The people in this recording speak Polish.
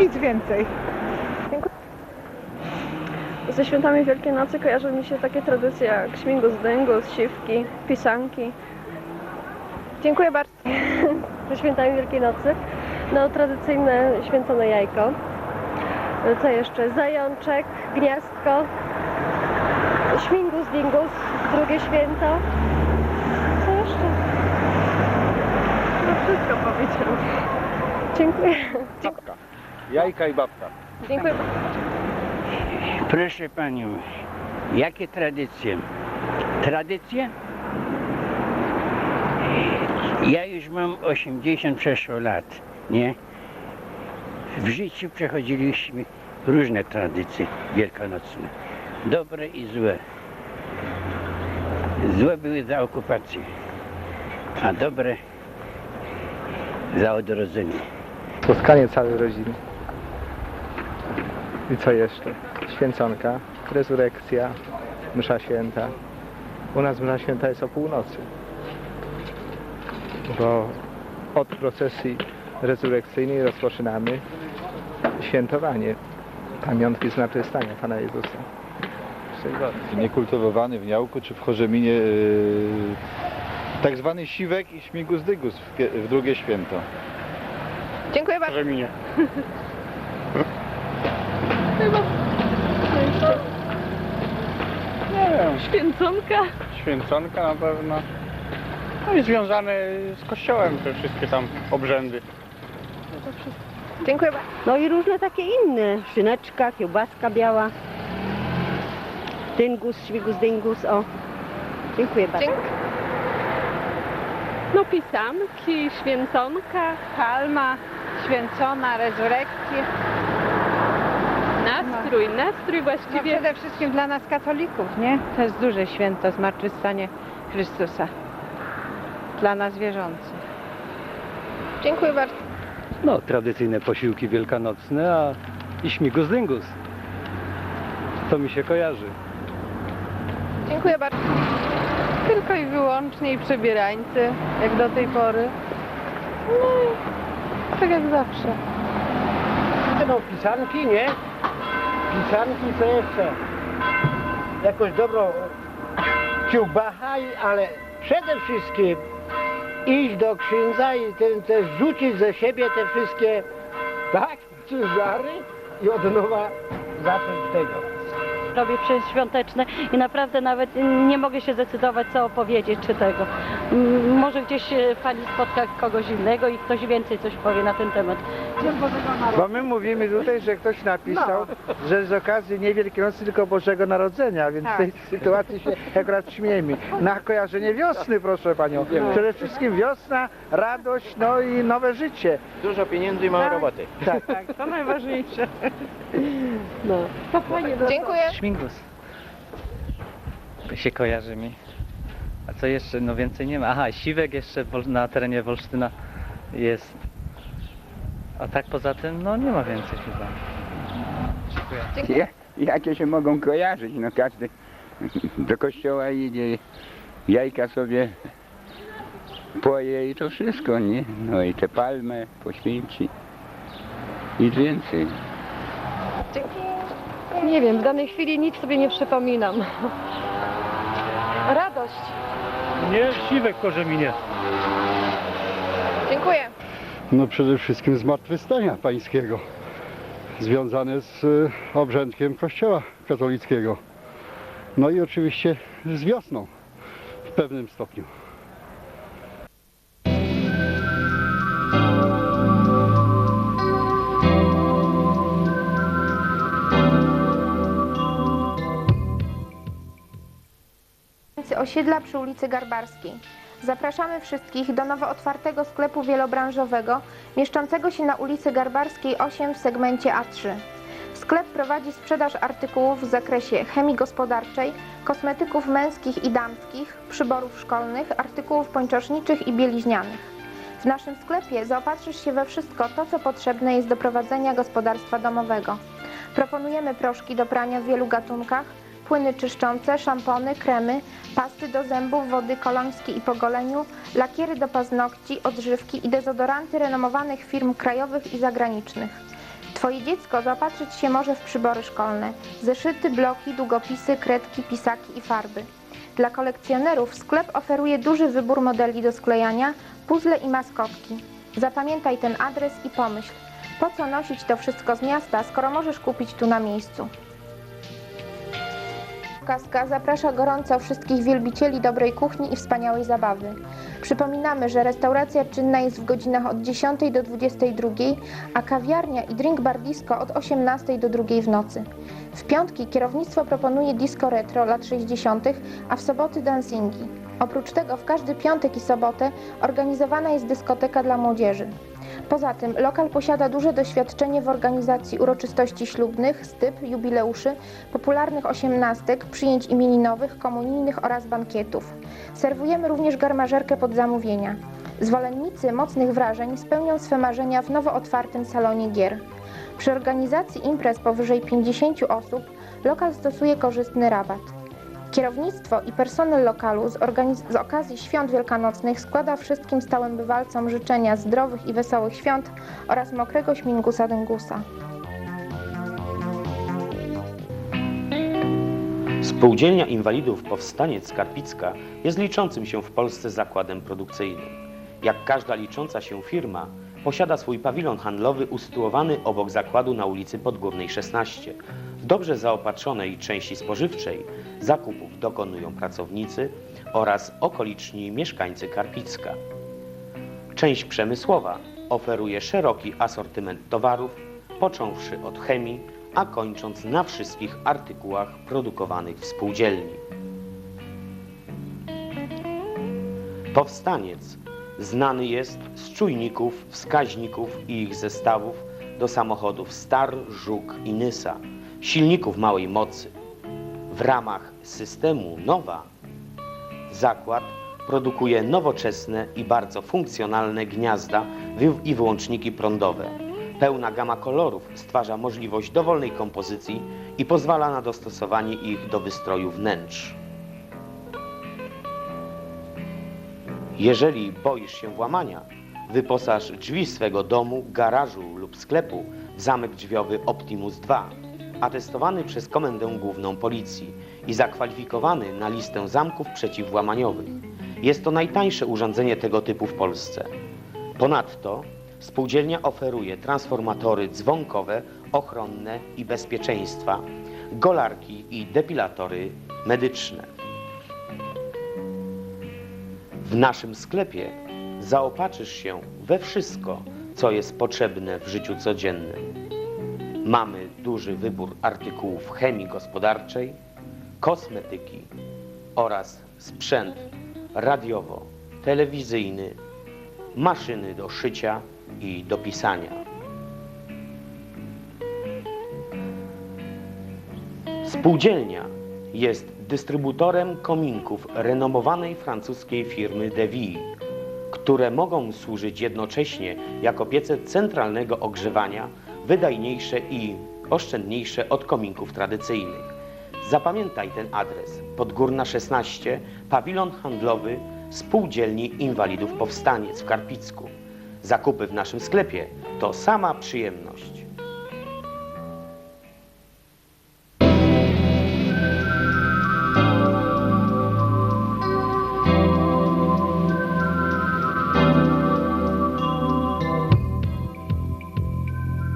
Nic więcej. Ze świętami Wielkiej Nocy kojarzą mi się takie tradycje jak śmigus, dyngus, siwki, pisanki. Dziękuję bardzo. Ze świętami Wielkiej Nocy. No, tradycyjne święcone jajko. Co jeszcze? Zajączek, gniazdko, śmigus, dingus, drugie święto. Co jeszcze? No wszystko powiedziałam. Dziękuję. Babka. Jajka i babka. Dziękuję. Proszę panią, jakie tradycje? Tradycje? Ja już mam 86 lat, nie? W życiu przechodziliśmy różne tradycje wielkanocne. Dobre i złe. Złe były za okupacji, a dobre za odrodzenie. Spotkanie całej rodziny. I co jeszcze? Święconka, rezurekcja, msza święta. U nas msza święta jest o północy. Bo od procesji rezurekcyjnej rozpoczynamy świętowanie pamiątki zmartwychwstania Pana Jezusa. Niekultywowany w Niałku czy w Chorzeminie yy, tak zwany siwek i śmigus dygus w, w drugie święto. Dziękuję bardzo. Chorzeminie. Nie wiem, Święconka. święconka na pewno. No i związane z kościołem te wszystkie tam obrzędy. Dziękuję bardzo. No i różne takie inne. Szyneczka, kiełbaska biała. Dyngus, śmigus, dyngus, o. Dziękuję bardzo. Dziękuję. No pisanki, święconka, Palma, święcona, rezurekcja. Nastrój, nastrój No właściwie przede wszystkim dla nas katolików, nie? To jest duże święto, zmartwychwstanie Chrystusa. Dla nas wierzących. Dziękuję bardzo. No, tradycyjne posiłki wielkanocne, a i śmigus dyngus. To mi się kojarzy. Dziękuję bardzo. Tylko i wyłącznie i przebierańcy, jak do tej pory. No i tak jak zawsze. No pisanki, nie? Pisanki to jeszcze jakoś dobrą kiełbacha, i- ale przede wszystkim iść do księdza i ten, te rzucić ze siebie te wszystkie tak, ciężary i od nowa zacząć tego. Robię przedświąteczne i naprawdę nawet nie mogę się zdecydować, co opowiedzieć, czy tego. Może gdzieś pani spotka kogoś innego i ktoś więcej coś powie na ten temat. Bo my mówimy tutaj, że ktoś napisał, że z okazji nie Wielkiej tylko Bożego Narodzenia, więc w tej sytuacji się akurat śmiejemy. Na kojarzenie wiosny, proszę panią. Przede wszystkim wiosna, radość, no i nowe życie. Dużo pieniędzy i mało roboty. Tak. To najważniejsze. Dziękuję. Śmigus. To się kojarzy mi. A co jeszcze? No więcej nie ma. Aha, siwek jeszcze na terenie Wolsztyna jest. A tak poza tym, no nie ma więcej chyba. Dziękuję. Jakie się mogą kojarzyć? No każdy do kościoła idzie, jajka sobie poje i to wszystko, nie? No i te palmy poświęci. Nic więcej. Nie wiem, w danej chwili nic sobie nie przypominam. Radość. Nie, siwek w Korzeminie. Dziękuję. No przede wszystkim zmartwychwstania pańskiego. Związane z y, obrzędkiem kościoła katolickiego. No i oczywiście z wiosną w pewnym stopniu. Osiedla przy ulicy Garbarskiej. Zapraszamy wszystkich do nowo otwartego sklepu wielobranżowego mieszczącego się na ulicy Garbarskiej 8 w segmencie A3. Sklep prowadzi sprzedaż artykułów w zakresie chemii gospodarczej, kosmetyków męskich i damskich, przyborów szkolnych, artykułów pończoszniczych i bieliźnianych. W naszym sklepie zaopatrzysz się we wszystko to, co potrzebne jest do prowadzenia gospodarstwa domowego. Proponujemy proszki do prania w wielu gatunkach, płyny czyszczące, szampony, kremy, pasty do zębów, wody kolońskie i po goleniu, lakiery do paznokci, odżywki i dezodoranty renomowanych firm krajowych i zagranicznych. Twoje dziecko zaopatrzyć się może w przybory szkolne, zeszyty, bloki, długopisy, kredki, pisaki i farby. Dla kolekcjonerów sklep oferuje duży wybór modeli do sklejania, puzzle i maskotki. Zapamiętaj ten adres i pomyśl, po co nosić to wszystko z miasta, skoro możesz kupić tu na miejscu. Kaska zaprasza gorąco wszystkich wielbicieli dobrej kuchni i wspaniałej zabawy. Przypominamy, że restauracja czynna jest w godzinach od 10 do 22, a kawiarnia i drink bar disco od 18 do 2 w nocy. W piątki kierownictwo proponuje disco retro lat 60., a w soboty dancingi. Oprócz tego w każdy piątek i sobotę organizowana jest dyskoteka dla młodzieży. Poza tym lokal posiada duże doświadczenie w organizacji uroczystości ślubnych, styp, jubileuszy, popularnych osiemnastek, przyjęć imieninowych, komunijnych oraz bankietów. Serwujemy również garmażerkę pod zamówienia. Zwolennicy mocnych wrażeń spełnią swe marzenia w nowo otwartym salonie gier. Przy organizacji imprez powyżej 50 osób lokal stosuje korzystny rabat. Kierownictwo i personel lokalu z, z okazji świąt wielkanocnych składa wszystkim stałym bywalcom życzenia zdrowych i wesołych świąt oraz mokrego śmigusa dęgusa. Spółdzielnia Inwalidów Powstaniec Skarpicka jest liczącym się w Polsce zakładem produkcyjnym. Jak każda licząca się firma, posiada swój pawilon handlowy usytuowany obok zakładu na ulicy Podgórnej 16. W dobrze zaopatrzonej części spożywczej zakupów dokonują pracownicy oraz okoliczni mieszkańcy Karpicka. Część przemysłowa oferuje szeroki asortyment towarów, począwszy od chemii, a kończąc na wszystkich artykułach produkowanych w spółdzielni. Powstaniec znany jest z czujników, wskaźników i ich zestawów do samochodów Star, Żuk i Nysa, silników małej mocy. W ramach systemu Nowa zakład produkuje nowoczesne i bardzo funkcjonalne gniazda i wyłączniki prądowe. Pełna gama kolorów stwarza możliwość dowolnej kompozycji i pozwala na dostosowanie ich do wystroju wnętrz. Jeżeli boisz się włamania, wyposaż drzwi swego domu, garażu lub sklepu w zamek drzwiowy Optimus 2, atestowany przez Komendę Główną Policji i zakwalifikowany na listę zamków przeciwłamaniowych. Jest to najtańsze urządzenie tego typu w Polsce. Ponadto spółdzielnia oferuje transformatory dzwonkowe, ochronne i bezpieczeństwa, golarki i depilatory medyczne. W naszym sklepie zaopatrzysz się we wszystko, co jest potrzebne w życiu codziennym. Mamy duży wybór artykułów chemii gospodarczej, kosmetyki oraz sprzęt radiowo-telewizyjny, maszyny do szycia i do pisania. Spółdzielnia jest dystrybutorem kominków renomowanej francuskiej firmy Deville, które mogą służyć jednocześnie jako piece centralnego ogrzewania, wydajniejsze i oszczędniejsze od kominków tradycyjnych. Zapamiętaj ten adres. Podgórna 16, pawilon handlowy Spółdzielni Inwalidów Powstaniec w Karpicku. Zakupy w naszym sklepie to sama przyjemność.